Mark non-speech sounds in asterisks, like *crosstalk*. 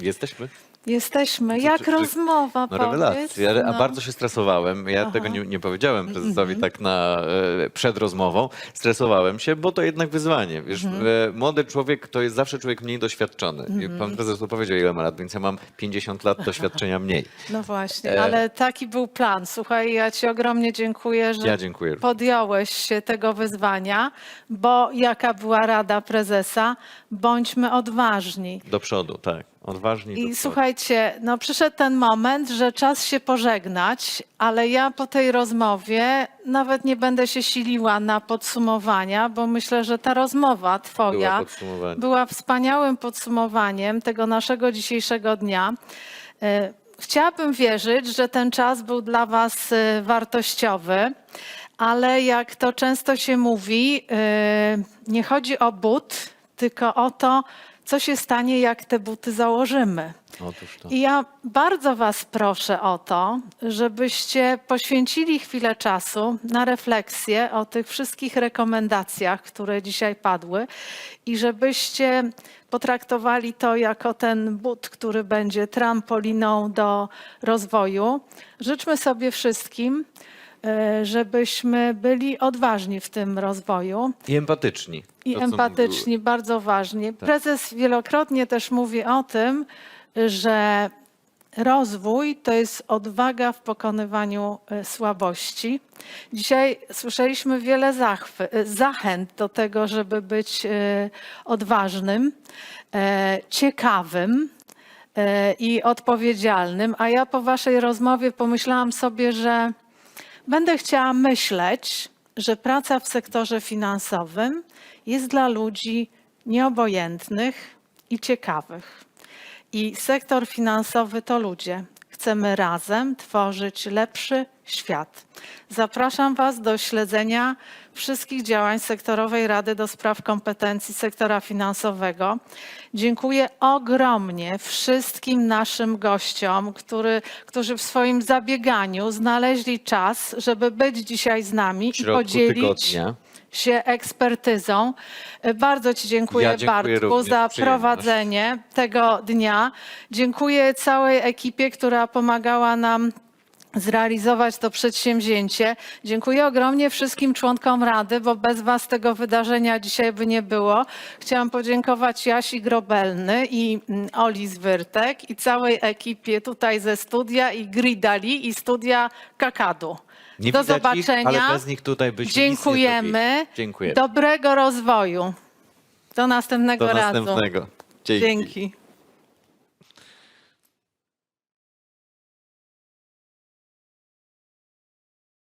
Jesteśmy? Jesteśmy. Jak czy- czy- rozmowa, No powiedz. rewelacja. Ja, A No. bardzo się stresowałem. Ja tego nie, nie powiedziałem prezesowi tak na, e, przed rozmową. Stresowałem się, bo to jednak wyzwanie. Wiesz, e, młody człowiek to jest zawsze człowiek mniej doświadczony. I Pan prezes tu powiedział, ile ma lat, więc ja mam 50 lat doświadczenia mniej. *laughs* No właśnie, E. ale taki był plan. Słuchaj, ja ci ogromnie dziękuję, że Ja dziękuję. podjąłeś się tego wyzwania, bo jaka była rada prezesa? Bądźmy odważni. Do przodu, tak. Odważni. do I przodu. Słuchajcie, no przyszedł ten moment, że czas się pożegnać, ale ja po tej rozmowie nawet nie będę się siliła na podsumowania, bo myślę, że ta rozmowa twoja Była była wspaniałym podsumowaniem tego naszego dzisiejszego dnia. E, Chciałabym wierzyć, że ten czas był dla Was e, wartościowy, ale jak to często się mówi, e, nie chodzi o but, tylko o to, co się stanie, jak te buty założymy. I ja bardzo Was proszę o to, żebyście poświęcili chwilę czasu na refleksję o tych wszystkich rekomendacjach, które dzisiaj padły, i żebyście potraktowali to jako ten but, który będzie trampoliną do rozwoju. Życzmy sobie wszystkim, żebyśmy byli odważni w tym rozwoju. I empatyczni. I To, empatyczni, bardzo ważnie. Prezes wielokrotnie też mówi o tym, że rozwój to jest odwaga w pokonywaniu e, słabości. Dzisiaj słyszeliśmy wiele e, zachęt do tego, żeby być e, odważnym, e, ciekawym e, i odpowiedzialnym. A ja po waszej rozmowie pomyślałam sobie, że Będę chciała myśleć, że praca w sektorze finansowym jest dla ludzi nieobojętnych i ciekawych. I sektor finansowy to ludzie. Chcemy razem tworzyć lepszy świat. Zapraszam Was do śledzenia wszystkich działań Sektorowej Rady do Spraw Kompetencji Sektora Finansowego. Dziękuję ogromnie wszystkim naszym gościom, który, którzy w swoim zabieganiu znaleźli czas, żeby być dzisiaj z nami i podzielić tygodnia. Się ekspertyzą. E, Bardzo Ci dziękuję, Ja dziękuję Bartku, również, za przyjemność. prowadzenie tego dnia. Dziękuję całej ekipie, która pomagała nam zrealizować to przedsięwzięcie. Dziękuję ogromnie wszystkim członkom Rady, bo bez Was tego wydarzenia dzisiaj by nie było. Chciałam podziękować Jasi Grobelny i mm, Oli Zwyrtek i całej ekipie tutaj ze studia i Gridali i studia Kakadu. Nie Do widać ich, zobaczenia. ale bez nich tutaj byśmy Dziękujemy. Dziękuję. Dobrego rozwoju. Do następnego Do razu. następnego. Dzięki. Dzięki.